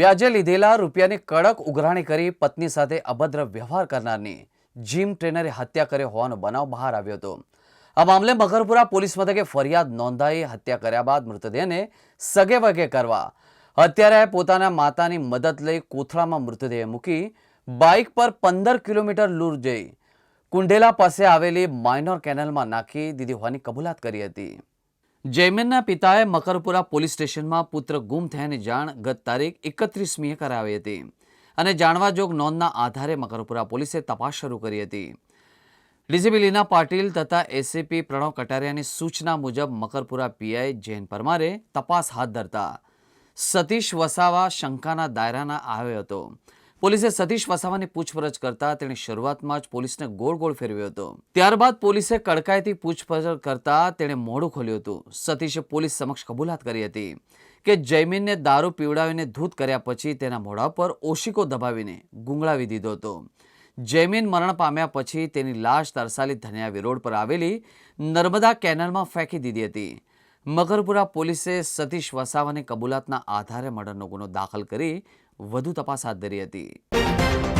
વ્યાજે લીધેલા રૂપિયાની કડક ઉઘરાણી કરી પત્ની સાથે અભદ્ર વ્યવહાર કરનારની જીમ ટ્રેનરે હત્યા કર્યો હોવાનો બનાવ બહાર આવ્યો હતો. આ મામલે મકરપુરા પોલીસ મથકે ફરિયાદ નોંધાઈ હત્યા કર્યા બાદ મૃતદેહને સગે વગે કરવા હત્યારાએ પોતાના માતાની મદદ લઈ કોથળામાં મૃતદેહ મૂકી બાઇક પર પંદર કિલોમીટર લૂર જઈ કુંઢેલા પાસે આવેલી માઇનોર કેનલમાં નાખી દીધી હોવાની કબૂલાત કરી હતી. જૈમિનના પિતાએ મકરપુરા પોલીસ સ્ટેશનમાં પુત્ર ગુમ થયાની જાણ ગત તારીખ એકત્રીસમીએ કરાવી હતી અને જાણવા જોગ નોંધના આધારે મકરપુરા પોલીસે તપાસ શરૂ કરી હતી. ડીસીપી લીના પાટીલ તથા એસીપી પ્રણવ કટારિયાની સૂચના મુજબ મકરપુરા પીઆઈ જૈન પરમારે તપાસ હાથ ધરતા. સતીશ વસાવા શંકાના દાયરાના આવ્યો હતો. પોલીસે સતીશ વસાવાની પૂછપરછ કરતા તેણે શરૂઆતમાં જ પોલીસને ગોળ ગોળ ફેરવ્યો હતો. ત્યારબાદ પોલીસે કડકાઈથી પૂછપરછ કરતા તેણે મોઢું ખોલ્યું હતું. સતીશે પોલીસ સમક્ષ કબૂલાત કરી હતી કે જયમીનને દારૂ પીવડાવીને ધૂત કર્યા પછી તેના મોઢા પર ઓશિકો દબાવીને ગુંગળાવી દીધો હતો. જયમીન મરણ પામ્યા પછી તેની લાશ તરસાલી ધનિયા વિરોડ પર આવેલી નર્મદા કેનલમાં ફેંકી દીધી હતી. મકરપુરા પોલીસે સતીશ વસાવાની કબૂલાતના આધારે મર્ડરનો ગુનો દાખલ કરી વધુ તપાસ હાથ ધરી હતી.